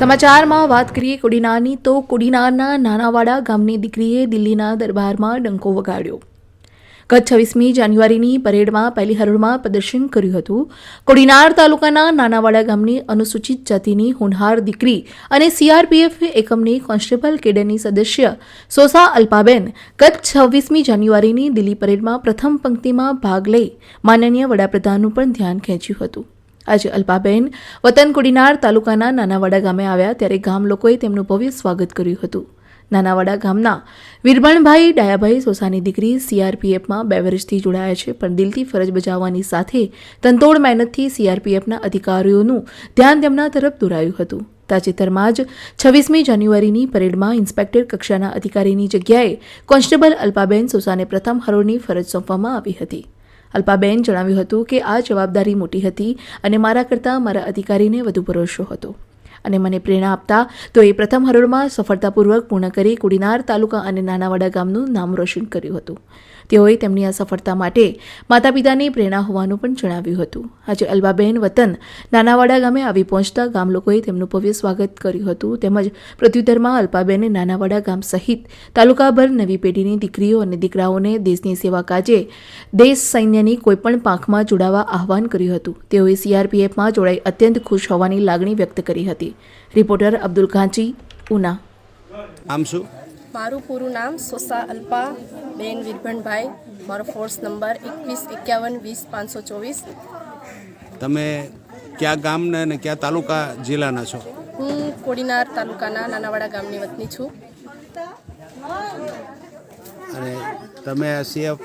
સમાચારમાં વાત કરીએ કુડીનારની તો કુડીનારના નાનાવાડા ગામની દીકરીએ દિલ્હીના દરબારમાં ડંકો વગાડ્યો. ગત છવ્વીસમી જાન્યુઆરીની પરેડમાં પહેલી હરોળમાં પ્રદર્શન કર્યું હતું. કોડીનાર તાલુકાના નાનાવાડા ગામની અનુસૂચિત જાતિની હોનહાર દીકરી અને સીઆરપીએફ એકમની કોન્સ્ટેબલ કેડરની સદસ્ય સોસા અલ્પાબેન ગત છવ્વીસમી જાન્યુઆરીની દિલ્હી પરેડમાં પ્રથમ પંક્તિમાં ભાગ લઈ માનનીય વડાપ્રધાનનું પણ ધ્યાન ખેંચ્યું હતું. આજે અલ્પાબેન વતન કોડીનાર તાલુકાના નાનાવાડા ગામે આવ્યા ત્યારે ગામ લોકોએ તેમનું ભવ્ય સ્વાગત કર્યું હતું. નાનાવાડા ગામના વીરબણભાઈ ડાયાભાઈ સોસાની દીકરી સીઆરપીએફમાં બે વર્ષથી જોડાયા છે, પણ દિલથી ફરજ બજાવવાની સાથે તંતોડ મહેનતથી સીઆરપીએફના અધિકારીઓનું ધ્યાન તેમના તરફ દોરાયું હતું. તાજેતરમાં જ છવ્વીસમી જાન્યુઆરીની પરેડમાં ઇન્સ્પેક્ટર કક્ષાના અધિકારીની જગ્યાએ કોન્સ્ટેબલ અલ્પાબેન સોસાને પ્રથમ હરોળની ફરજ સોંપવામાં આવી હતી. અલ્પાબેન જણાવ્યું હતું કે આ જવાબદારી મોટી હતી અને મારા કરતાં મારા અધિકારીને વધુ ભરોસો હતો. અને મને પ્રેરણા આપતા, તો એ પ્રથમ હરોળમાં સફળતાપૂર્વક પૂર્ણ કરી કુડીનાર તાલુકા અને નાનાવાડા ગામનું નામ રોશન કર્યું હતું. તેઓએ તેમની આ સફળતા માટે માતા પિતાની પ્રેરણા હોવાનું પણ જણાવ્યું હતું. આજે અલ્બાબેન વતન નાનાવાડા ગામે આવી પહોંચતા ગામ લોકોએ તેમનું ભવ્ય સ્વાગત કર્યું હતું. તેમજ પ્રત્યુત્તરમાં અલ્પાબેને નાનાવાડા ગામ સહિત તાલુકાભર નવી પેઢીની દીકરીઓ અને દીકરાઓને દેશની સેવા કાજે દેશ સૈન્યની કોઈપણ પાંખમાં જોડાવા આહવાન કર્યું હતું. તેઓએ સીઆરપીએફમાં જોડાઈ અત્યંત ખુશ હોવાની લાગણી વ્યક્ત કરી હતી. રિપોર્ટર અબ્દુલ ઘાંચી ઉના. આમ શું? મારું પૂરું નામ સોસા અલ્પા બેન વિરભણભાઈ. મારો ફોર્સ નંબર એકવીસ એકાવન વીસ પાંચસો ચોવીસ. તમે કયા ગામના અને કયા તાલુકા જિલ્લાના છો? હું કોડીનાર તાલુકાના નાનાવાડા ગામની વતની છું. અને તમે આ સીએફ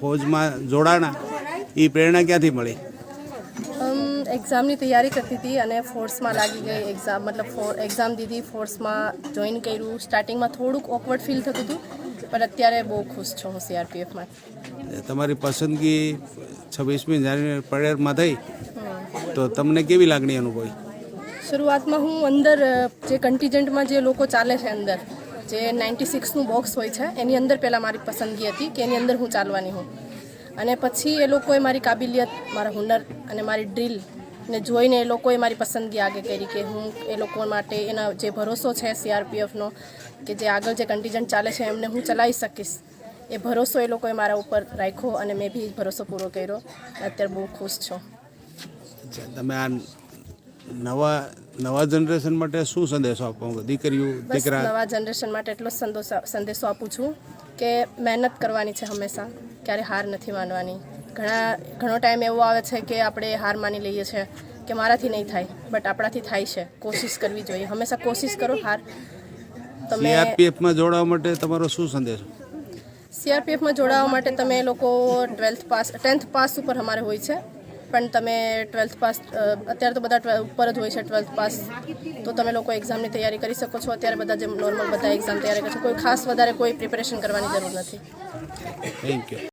ફૌજમાં જોડાણા એ પ્રેરણા ક્યાંથી મળી? એક્ઝામની તૈયારી કરતી હતી અને ફોર્સમાં લાગી ગઈ એક્ઝામ મતલબ ફોર એક્ઝામ દીધી ફોર્સમાં જોઈન કર્યું. સ્ટાર્ટિંગમાં થોડુંક ઓકવર્ડ ફીલ થતું હતું પણ અત્યારે બહુ ખુશ છું હું સીઆરપીએફમાં તમારી પસંદગી છવ્વીસમી જાન્યુઆરી પરેડમાં થઈ? તો તમને કેવી લાગણી અનુભવી? શરૂઆતમાં હું અંદર જે કન્ટિજન્ટમાં જે લોકો ચાલે છે અંદર જે નાઇન્ટી સિક્સનું બોક્સ હોય છે એની અંદર પહેલાં મારી પસંદગી હતી કે એની અંદર હું ચાલવાની હું અને પછી એ લોકોએ મારી કાબિલિયત મારા હુનર અને મારી ડ્રીલ ને જોઈને એ લોકોએ મારી પસંદગી આગળ કરી કે હું એ લોકો માટે એના જે ભરોસો છે સીઆરપીએફનો કે જે આગળ જે કન્ટિજન્ટ ચાલે છે એમને હું ચલાવી શકીશ એ ભરોસો એ લોકોએ મારા ઉપર રાખ્યો અને મેં બી ભરોસો પૂરો કર્યો. અત્યારે બહુ ખુશ છું. તમે આ નવા નવા જનરેશન માટે શું સંદેશો આપો? દીકરીઓ દીકરા? નવા જનરેશન માટે એટલો સંદેશો આપું છું કે મહેનત કરવાની છે હંમેશા ક્યારે હાર નથી માનવાની. ઘણા ઘણો ટાઈમ એવો આવે છે કે આપણે હાર માની લઈએ છીએ કે મારાથી નહીં થાય બટ આપણાથી થાય છે. કોશિશ કરવી જોઈએ. હંમેશા કોશિશ કરો હાર. તમે સીઆરપીએફમાં જોડાવા માટે તમારો શું સંદેશ? સીઆરપીએફમાં જોડાવા માટે તમે લોકો ટ્વેલ્થ પાસ ટેન્થ પાસ ઉપર અમારે હોય છે. પણ તમે ટ્વેલ્થ પાસ અત્યારે તો બધા ઉપર જ હોય છે ટ્વેલ્થ પાસ. તો તમે લોકો એક્ઝામની તૈયારી કરી શકો છો. અત્યારે બધા જેમ નોર્મલ બધા એક્ઝામ તૈયારી કરે છે કોઈ ખાસ વધારે કોઈ પ્રિપેરેશન કરવાની જરૂર નથી. Thank you